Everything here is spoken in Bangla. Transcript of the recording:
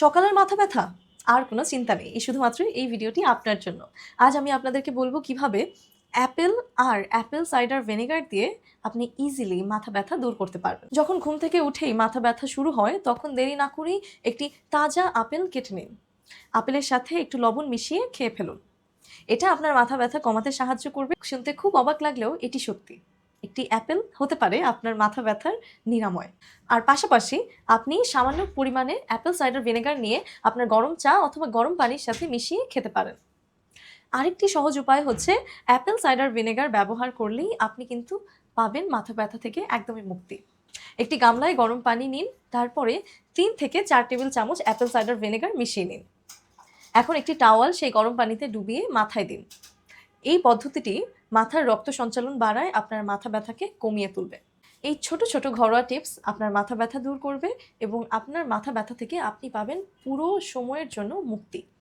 সকালের মাথা ব্যথা, আর কোনো চিন্তা নেই। শুধুমাত্র এই ভিডিওটি আপনার জন্য। আজ আমি আপনাদেরকে বলব কীভাবে অ্যাপেল আর অ্যাপেল সাইডার ভিনেগার দিয়ে আপনি ইজিলি মাথা ব্যথা দূর করতে পারবেন। যখন ঘুম থেকে উঠেই মাথা ব্যথা শুরু হয়, তখন দেরি না করেই একটি তাজা আপেল কেটে নিন। আপেলের সাথে একটু লবণ মিশিয়ে খেয়ে ফেলুন। এটা আপনার মাথা ব্যথা কমাতে সাহায্য করবে। শুনতে খুব অবাক লাগলেও এটি সত্যি। একটি অ্যাপেল হতে পারে আপনার মাথা ব্যথার নিরাময়। আর পাশাপাশি আপনি সামান্য পরিমাণে অ্যাপেল সাইডার ভিনেগার নিয়ে আপনার গরম চা অথবা গরম পানির সাথে মিশিয়ে খেতে পারেন। আরেকটি সহজ উপায় হচ্ছে অ্যাপেল সাইডার ভিনেগার ব্যবহার করলেই আপনি কিন্তু পাবেন মাথা ব্যথা থেকে একদমই মুক্তি। একটি গামলায় গরম পানি নিন, তারপরে তিন থেকে চার টেবিল চামচ অ্যাপেল সাইডার ভিনেগার মিশিয়ে নিন। এখন একটি টাওয়াল সেই গরম পানিতে ডুবিয়ে মাথায় দিন। এই পদ্ধতিটি মাথার রক্ত সঞ্চালন বাড়ায় আপনার মাথা ব্যথাকে কমিয়ে তুলবে। এই ছোট ছোট ঘরোয়া টিপস আপনার মাথা ব্যথা দূর করবে এবং আপনার মাথা ব্যথা থেকে আপনি পাবেন পুরো সময়ের জন্য মুক্তি।